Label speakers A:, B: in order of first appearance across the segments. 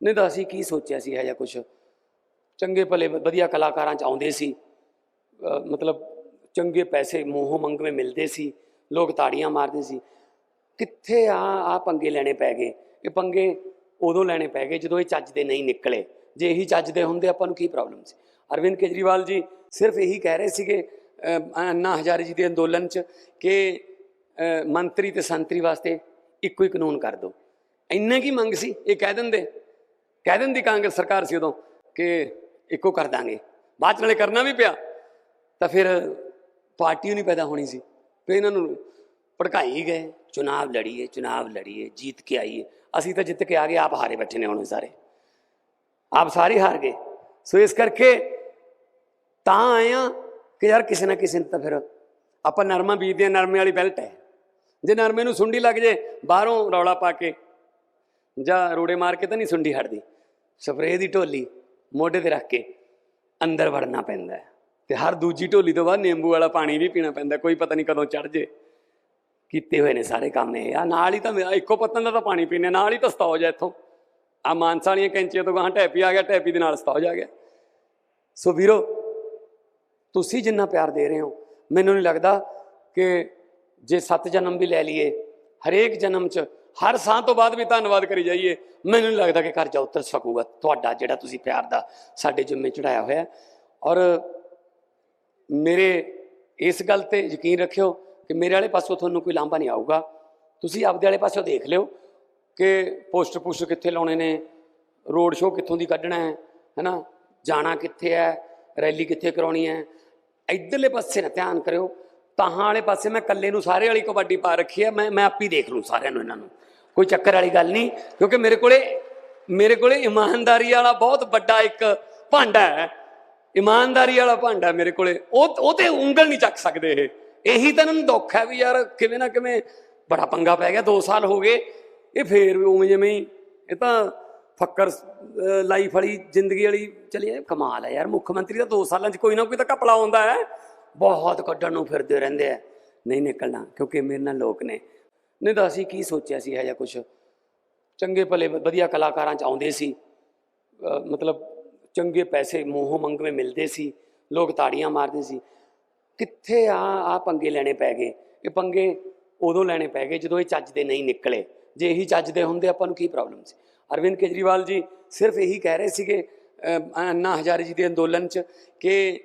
A: ਨਹੀਂ ਤਾਂ ਅਸੀਂ ਕੀ ਸੋਚਿਆ ਸੀ ਇਹ ਜਿਹਾ ਕੁਝ ਚੰਗੇ ਭਲੇ ਵ- ਵਧੀਆ ਕਲਾਕਾਰਾਂ ਚ ਆਉਂਦੇ ਸੀ। ਮਤਲਬ ਚੰਗੇ ਪੈਸੇ ਮੋਹ ਮੰਗਵੇਂ ਮਿਲਦੇ ਸੀ। ਲੋਕ ਤਾੜੀਆਂ ਮਾਰਦੇ ਸੀ। ਕਿੱਥੇ ਆ ਆ ਪੰਗੇ ਲੈਣੇ ਪੈ ਗਏ? ਇਹ ਪੰਗੇ ਉਦੋਂ ਲੈਣੇ ਪੈ ਗਏ ਜਦੋਂ ਇਹ ਚੱਜ ਦੇ ਨਹੀਂ ਨਿਕਲੇ। ਜੇ ਇਹੀ ਚੱਜ ਦੇ ਹੁੰਦੇ ਆਪਾਂ ਨੂੰ ਕੀ ਪ੍ਰੋਬਲਮ ਸੀ? ਅਰਵਿੰਦ ਕੇਜਰੀਵਾਲ ਜੀ ਸਿਰਫ ਇਹੀ ਕਹਿ ਰਹੇ ਸੀਗੇ ਅੰਨਾ ਹਜ਼ਾਰੇ ਜੀ ਦੇ ਅੰਦੋਲਨ ਚ ਕਿ ਮੰਤਰੀ ਤੇ ਸੰਤਰੀ ਵਾਸਤੇ ਇੱਕੋ ਹੀ ਕਾਨੂੰਨ ਕਰ ਦਿਓ ਇੰਨਾ ਕੀ ਮੰਗ ਸੀ? ਇਹ ਕਹਿ ਦਿੰਦੇ। ਕਹਿ ਦਿੰਦੀ ਕਾਂਗਰਸ ਸਰਕਾਰ ਸੀ ਉਦੋਂ ਕਿ ਇੱਕੋ ਕਰ ਦਾਂਗੇ। ਬਾਅਦ 'ਚ ਨਾਲੇ ਕਰਨਾ ਵੀ ਪਿਆ, ਤਾਂ ਫਿਰ ਪਾਰਟੀ ਨਹੀਂ ਪੈਦਾ ਹੋਣੀ ਸੀ। ਫਿਰ ਇਹਨਾਂ ਨੂੰ ਭੜਕਾਈ ਗਏ, ਚੁਣਾਵ ਲੜੀਏ ਚੁਣਾਵ ਲੜੀਏ, ਜੀਤ ਕੇ ਆਈਏ। ਅਸੀਂ ਤਾਂ ਜਿੱਤ ਕੇ ਆ ਗਏ, ਆਪ ਹਾਰੇ ਬੈਠੇ ਨੇ ਹੁਣ ਸਾਰੇ। ਆਪ ਸਾਰੇ ਹਾਰ ਗਏ। ਸੋ ਇਸ ਕਰਕੇ ਤਾਂ ਆਏ ਆ ਕਿ ਯਾਰ ਕਿਸੇ ਨਾ ਕਿਸੇ ਨੇ ਤਾਂ ਫਿਰ ਆਪਾਂ ਨਰਮਾ ਬੀਜਦੇ ਹਾਂ, ਨਰਮੇ ਵਾਲੀ ਬੈਲਟ ਹੈ। ਜੇ ਨਰਮੇ ਨੂੰ ਸੁੰਡੀ ਲੱਗ ਜੇ, ਬਾਹਰੋਂ ਰੌਲਾ ਪਾ ਕੇ ਜਾਂ ਰੋੜੇ ਮਾਰ ਕੇ ਤਾਂ ਨਹੀਂ ਸੁੰਡੀ ਹਟਦੀ। ਸਪਰੇਅ ਦੀ ਢੋਲੀ ਮੋਢੇ ਤੇ ਰੱਖ ਕੇ ਅੰਦਰ ਵੜਨਾ ਪੈਂਦਾ ਹੈ। ਤੇ ਹਰ ਦੂਜੀ ਢੋਲੀ ਤੋਂ ਬਾਅਦ ਨਿੰਬੂ ਵਾਲਾ ਪਾਣੀ ਵੀ ਪੀਣਾ ਪੈਂਦਾ ਕੋਈ ਪਤਾ ਨਹੀਂ ਕਦੋਂ ਚੜ ਜੇ। ਕੀਤੇ ਹੋਏ ਨੇ ਸਾਰੇ ਕੰਮ ਇਹ। ਆ ਨਾਲ ਹੀ ਤਾਂ ਮੇਰਾ ਇੱਕੋ ਪੱਤਨ ਦਾ ਤਾਂ ਪਾਣੀ ਪੀਣੇ ਨਾਲ ਹੀ ਤਾਂ ਸਤੌਜ ਹੈ ਇੱਥੋਂ। ਆ ਮਾਨਸਾ ਵਾਲੀਆਂ ਕੈਂਚੀਆਂ ਤੋਂ ਗਾਂ ਟੈਪੀ ਆ ਗਿਆ, ਟੈਪੀ ਦੇ ਨਾਲ ਸਤੌਜ ਆ ਗਿਆ। ਸੋ ਵੀਰੋ, ਤੁਸੀਂ ਜਿੰਨਾ ਪਿਆਰ ਦੇ ਰਹੇ ਹੋ, ਮੈਨੂੰ ਨਹੀਂ ਲੱਗਦਾ ਕਿ ਜੇ ਸੱਤ ਜਨਮ ਵੀ ਲੈ ਲਈਏ, ਹਰੇਕ ਜਨਮ 'ਚ ਹਰ ਸਾਹ ਤੋਂ ਬਾਅਦ ਵੀ ਧੰਨਵਾਦ ਕਰੀ ਜਾਈਏ। ਮੈਨੂੰ ਨਹੀਂ ਲੱਗਦਾ ਕਿ ਕਰਜ਼ਾ ਉਤਰ ਸਕੂਗਾ। ਤੁਹਾਡਾ ਜਿਹੜਾ ਤੁਸੀਂ ਪਿਆਰ ਦਾ ਸਾਡੇ ਜਿੰਮੇ ਚੜਾਇਆ ਹੋਇਆ। ਔਰ ਮੇਰੇ ਇਸ ਗੱਲ ਤੇ ਯਕੀਨ ਰੱਖਿਓ ਕਿ ਮੇਰੇ ਵਾਲੇ ਪਾਸੋਂ ਤੁਹਾਨੂੰ ਕੋਈ ਲਾਂਭਾ ਨਹੀਂ ਆਊਗਾ। ਤੁਸੀਂ ਆਪਦੇ ਵਾਲੇ ਪਾਸੋਂ ਦੇਖ ਲਿਓ ਕਿ ਪੋਸਟਰ ਪੋਸਟਰ ਕਿੱਥੇ ਲਾਉਣੇ ਨੇ, ਰੋਡ ਸ਼ੋਅ ਕਿੱਥੋਂ ਦੀ ਕੱਢਣਾ ਹੈ, ਹੈਨਾ? ਜਾਣਾ ਕਿੱਥੇ ਹੈ, ਰੈਲੀ ਕਿੱਥੇ ਕਰਾਉਣੀ ਹੈ। ਇਧਰਲੇ ਪਾਸੇ ਨਾ ਧਿਆਨ ਕਰਿਓ। ਤਾਹਾਂ ਵਾਲੇ ਪਾਸੇ ਮੈਂ ਇਕੱਲੇ ਨੂੰ ਸਾਰੇ ਵਾਲੀ ਕਬੱਡੀ ਪਾ ਰੱਖੀ ਹੈ, ਮੈਂ ਮੈਂ ਆਪ ਹੀ ਦੇਖ ਲੂੰ ਸਾਰਿਆਂ ਨੂੰ ਇਹਨਾਂ ਨੂੰ। ਕੋਈ ਚੱਕਰ ਵਾਲੀ ਗੱਲ ਨਹੀਂ, ਕਿਉਂਕਿ ਮੇਰੇ ਕੋਲੇ ਮੇਰੇ ਕੋਲੇ ਇਮਾਨਦਾਰੀ ਵਾਲਾ ਬਹੁਤ ਵੱਡਾ ਇੱਕ ਭਾਂਡਾ ਹੈ। ਇਮਾਨਦਾਰੀ ਵਾਲਾ ਭਾਂਡਾ ਮੇਰੇ ਕੋਲੇ। ਉਹ ਉਹ ਤੇ ਉਂਗਲ ਨਹੀਂ ਚੱਕ ਸਕਦੇ ਇਹ। ਇਹੀ ਤਾਂ ਇਹਨਾਂ ਨੂੰ ਦੁੱਖ ਹੈ ਵੀ ਯਾਰ ਕਿਵੇਂ ਨਾ ਕਿਵੇਂ ਬੜਾ ਪੰਗਾ ਪੈ ਗਿਆ 2 ਸਾਲ ਹੋ ਗਏ। ਇਹ ਫੇਰ ਵੀ ਉਵੇਂ ਜਿਵੇਂ ਹੀ, ਇਹ ਤਾਂ ਫੱਕਰ ਲਾਈਫ ਵਾਲੀ ਜ਼ਿੰਦਗੀ ਵਾਲੀ ਚਲੀ ਕਮਾਲ ਹੈ ਯਾਰ। ਮੁੱਖ ਮੰਤਰੀ ਦਾ 2 ਸਾਲਾਂ 'ਚ ਕੋਈ ਨਾ ਕੋਈ ਤਾਂ ਘਪਲਾ ਆਉਂਦਾ ਹੈ। ਬਹੁਤ ਕੱਢਣ ਨੂੰ ਫਿਰਦੇ ਰਹਿੰਦੇ ਆ। ਨਹੀਂ ਨਿਕਲਣਾ, ਕਿਉਂਕਿ ਮੇਰੇ ਨਾਲ ਲੋਕ ਨੇ। ਨਹੀਂ ਤਾਂ ਅਸੀਂ ਕੀ ਸੋਚਿਆ ਸੀ, ਇਹ ਜਿਹਾ ਕੁਝ ਚੰਗੇ ਭਲੇ, ਵਧੀਆ ਕਲਾਕਾਰਾਂ 'ਚ ਆਉਂਦੇ ਸੀ। ਮਤਲਬ ਚੰਗੇ ਪੈਸੇ ਮੋਹ ਮੰਗਵੇਂ ਮਿਲਦੇ ਸੀ, ਲੋਕ ਤਾੜੀਆਂ ਮਾਰਦੇ ਸੀ। ਕਿੱਥੇ ਆ ਆ ਪੰਗੇ ਲੈਣੇ ਪੈ ਗਏ? ਇਹ ਪੰਗੇ ਉਦੋਂ ਲੈਣੇ ਪੈ ਗਏ ਜਦੋਂ ਇਹ ਚੱਜ ਦੇ ਨਹੀਂ ਨਿਕਲੇ। ਜੇ ਇਹੀ ਚੱਜ ਦੇ ਹੁੰਦੇ, ਆਪਾਂ ਨੂੰ ਕੀ ਪ੍ਰੋਬਲਮ ਸੀ? ਅਰਵਿੰਦ ਕੇਜਰੀਵਾਲ ਜੀ ਸਿਰਫ ਇਹੀ ਕਹਿ ਰਹੇ ਸੀਗੇ ਅੰਨਾ ਹਜ਼ਾਰੇ ਜੀ ਦੇ ਅੰਦੋਲਨ 'ਚ ਕਿ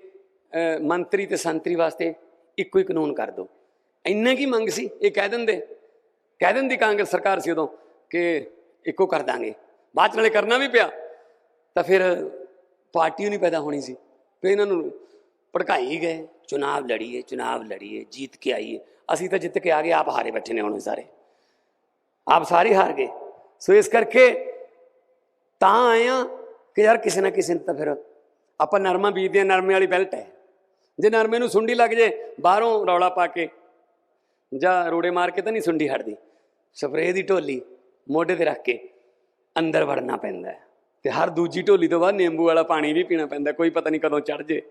A: ਮੰਤਰੀ ਤੇ ਸੰਤਰੀ ਵਾਸਤੇ ਇੱਕੋ ਹੀ ਕਾਨੂੰਨ ਕਰ ਦਿਓ। ਇੰਨਾ ਕੀ ਮੰਗ ਸੀ? ਇਹ ਕਹਿ ਦਿੰਦੇ। ਕਹਿ ਦਿੰਦੀ ਕਾਂਗਰਸ ਸਰਕਾਰ ਸੀ ਉਦੋਂ ਕਿ ਇੱਕੋ ਕਰ ਦਾਂਗੇ। ਬਾਅਦ 'ਚ ਨਾਲੇ ਕਰਨਾ ਵੀ ਪਿਆ। ਤਾਂ ਫਿਰ ਪਾਰਟੀ ਨਹੀਂ ਪੈਦਾ ਹੋਣੀ ਸੀ। ਫਿਰ ਇਹਨਾਂ ਨੂੰ ਭੜਕਾਈ ਗਏ। ਚੁਣਾਵ ਲੜੀਏ ਚੁਣਾਵ ਲੜੀਏ, ਜੀਤ ਕੇ ਆਈਏ। ਅਸੀਂ ਤਾਂ ਜਿੱਤ ਕੇ ਆ ਗਏ, ਆਪ ਹਾਰੇ ਬੈਠੇ ਨੇ ਹੁਣ ਸਾਰੇ। ਆਪ ਸਾਰੇ ਹਾਰ ਗਏ। ਸੋ ਇਸ ਕਰਕੇ ਤਾਂ ਆਏ ਆ ਕਿ ਯਾਰ ਕਿਸੇ ਨਾ ਕਿਸੇ ਨੇ ਤਾਂ ਫਿਰ ਆਪਾਂ ਨਰਮਾ ਬੀਜਦੇ ਹਾਂ, ਨਰਮੇ ਵਾਲੀ ਬੈਲਟ ਹੈ। ਜੇ ਨਰਮੇ ਨੂੰ ਸੁੰਡੀ ਲੱਗ ਜੇ, ਬਾਹਰੋਂ ਰੌਲਾ ਪਾ ਕੇ ਜਾਂ ਰੋੜੇ ਮਾਰ ਕੇ ਤਾਂ ਨਹੀਂ ਸੁੰਡੀ ਹਟਦੀ। ਸਪਰੇਅ ਦੀ ਢੋਲੀ ਮੋਢੇ ਤੇ ਰੱਖ ਕੇ ਅੰਦਰ ਵੜਨਾ ਪੈਂਦਾ ਹੈ ਤੇ ਹਰ ਦੂਜੀ ਢੋਲੀ ਤੋਂ ਬਾਅਦ ਨਿੰਬੂ ਵਾਲਾ ਪਾਣੀ ਵੀ ਪੀਣਾ ਪੈਂਦਾ ਕੋਈ ਪਤਾ ਨਹੀਂ ਕਦੋਂ ਚੜ ਜੇ।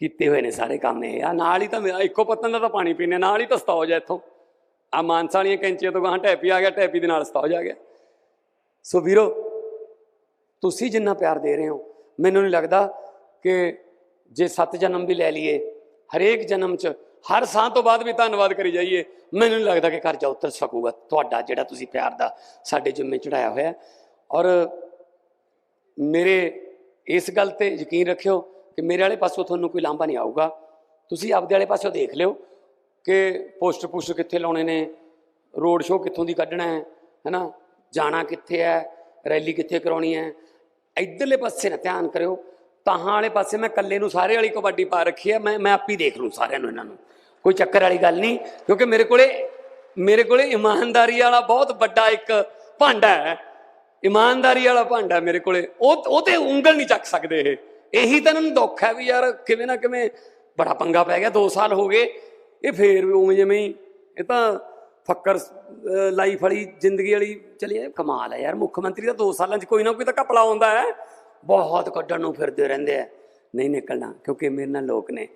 A: ਕੀਤੇ ਹੋਏ ਨੇ ਸਾਰੇ ਕੰਮ ਇਹ। ਆ ਨਾਲ ਹੀ ਤਾਂ ਮੇਰਾ ਇੱਕੋ ਪੱਤਨ ਦਾ ਤਾਂ ਪਾਣੀ ਪੀਣੇ ਨਾਲ ਹੀ ਤਾਂ ਸਤੌਜ ਹੈ ਇੱਥੋਂ। ਆ ਮਾਨਸਾ ਵਾਲੀਆਂ ਕੈਂਚੀਆਂ ਤੋਂ ਗਾਂ ਟੈਪੀ ਆ ਗਿਆ, ਟੈਪੀ ਦੇ ਨਾਲ ਸਤੌਜ ਆ ਗਿਆ। ਸੋ ਵੀਰੋ, ਤੁਸੀਂ ਜਿੰਨਾ ਪਿਆਰ ਦੇ ਰਹੇ ਹੋ, ਮੈਨੂੰ ਨਹੀਂ ਲੱਗਦਾ ਕਿ ਜੇ ਸੱਤ ਜਨਮ ਵੀ ਲੈ ਲਈਏ, ਹਰੇਕ ਜਨਮ 'ਚ ਹਰ ਸਾਹ ਤੋਂ ਬਾਅਦ ਵੀ ਧੰਨਵਾਦ ਕਰੀ ਜਾਈਏ, ਮੈਨੂੰ ਨਹੀਂ ਲੱਗਦਾ ਕਿ ਕਰਜ਼ਾ ਉਤਰ ਸਕੂਗਾ ਤੁਹਾਡਾ ਜਿਹੜਾ ਤੁਸੀਂ ਪਿਆਰ ਦਾ ਸਾਡੇ ਜਿੰਮੇ ਚੜਾਇਆ ਹੋਇਆ। ਔਰ ਮੇਰੇ ਇਸ ਗੱਲ ਤੇ ਯਕੀਨ ਰੱਖਿਓ ਕਿ ਮੇਰੇ ਵਾਲੇ ਪਾਸੋਂ ਤੁਹਾਨੂੰ ਕੋਈ ਲਾਂਭਾ ਨਹੀਂ ਆਊਗਾ। ਤੁਸੀਂ ਆਪਦੇ ਵਾਲੇ ਪਾਸੋਂ ਦੇਖ ਲਿਓ ਕਿ ਪੋਸਟਰ ਪੋਸਟਰ ਕਿੱਥੇ ਲਾਉਣੇ ਨੇ, ਰੋਡ ਸ਼ੋਅ ਕਿੱਥੋਂ ਦੀ ਕੱਢਣਾ ਹੈ, ਹੈਨਾ? ਜਾਣਾ ਕਿੱਥੇ ਹੈ, ਰੈਲੀ ਕਿੱਥੇ ਕਰਾਉਣੀ ਹੈ, ਇਧਰਲੇ ਪਾਸੇ ਨਾ ਧਿਆਨ ਕਰਿਓ। ਤਾਹਾਂ ਵਾਲੇ ਪਾਸੇ ਮੈਂ ਇਕੱਲੇ ਨੂੰ ਸਾਰੇ ਵਾਲੀ ਕਬੱਡੀ ਪਾ ਰੱਖੀ ਹੈ, ਮੈਂ ਮੈਂ ਆਪ ਹੀ ਦੇਖ ਲੂੰ ਸਾਰਿਆਂ ਨੂੰ ਇਹਨਾਂ ਨੂੰ। ਕੋਈ ਚੱਕਰ ਵਾਲੀ ਗੱਲ ਨਹੀਂ, ਕਿਉਂਕਿ ਮੇਰੇ ਕੋਲੇ ਮੇਰੇ ਕੋਲੇ ਇਮਾਨਦਾਰੀ ਵਾਲਾ ਬਹੁਤ ਵੱਡਾ ਇੱਕ ਭਾਂਡਾ ਹੈ। ਇਮਾਨਦਾਰੀ ਵਾਲਾ ਭਾਂਡਾ ਮੇਰੇ ਕੋਲੇ। ਉਹ ਉਹ ਤੇ ਉਂਗਲ ਨਹੀਂ ਚੱਕ ਸਕਦੇ ਇਹ। ਇਹੀ ਤਾਂ ਇਹਨਾਂ ਨੂੰ ਦੁੱਖ ਹੈ ਵੀ ਯਾਰ ਕਿਵੇਂ ਨਾ ਕਿਵੇਂ ਬੜਾ ਪੰਗਾ ਪੈ ਗਿਆ 2 ਸਾਲ ਹੋ ਗਏ। ਇਹ ਫੇਰ ਵੀ ਉਵੇਂ ਜਿਵੇਂ ਹੀ, ਇਹ ਤਾਂ ਫੱਕਰ ਲਾਈਫ ਵਾਲੀ ਜ਼ਿੰਦਗੀ ਵਾਲੀ ਚਲੀ ਕਮਾਲ ਹੈ ਯਾਰ। ਮੁੱਖ ਮੰਤਰੀ ਦਾ 2 ਸਾਲਾਂ 'ਚ ਕੋਈ ਨਾ ਕੋਈ ਤਾਂ ਘਪਲਾ ਆਉਂਦਾ ਹੈ। ਬਹੁਤ ਕੱਢਣ ਨੂੰ ਫਿਰਦੇ ਰਹਿੰਦੇ ਆ। ਨਹੀਂ ਨਿਕਲਣਾ ਕਿਉਂਕਿ ਮੇਰੇ ਨਾਲ ਲੋਕ ਨੇ।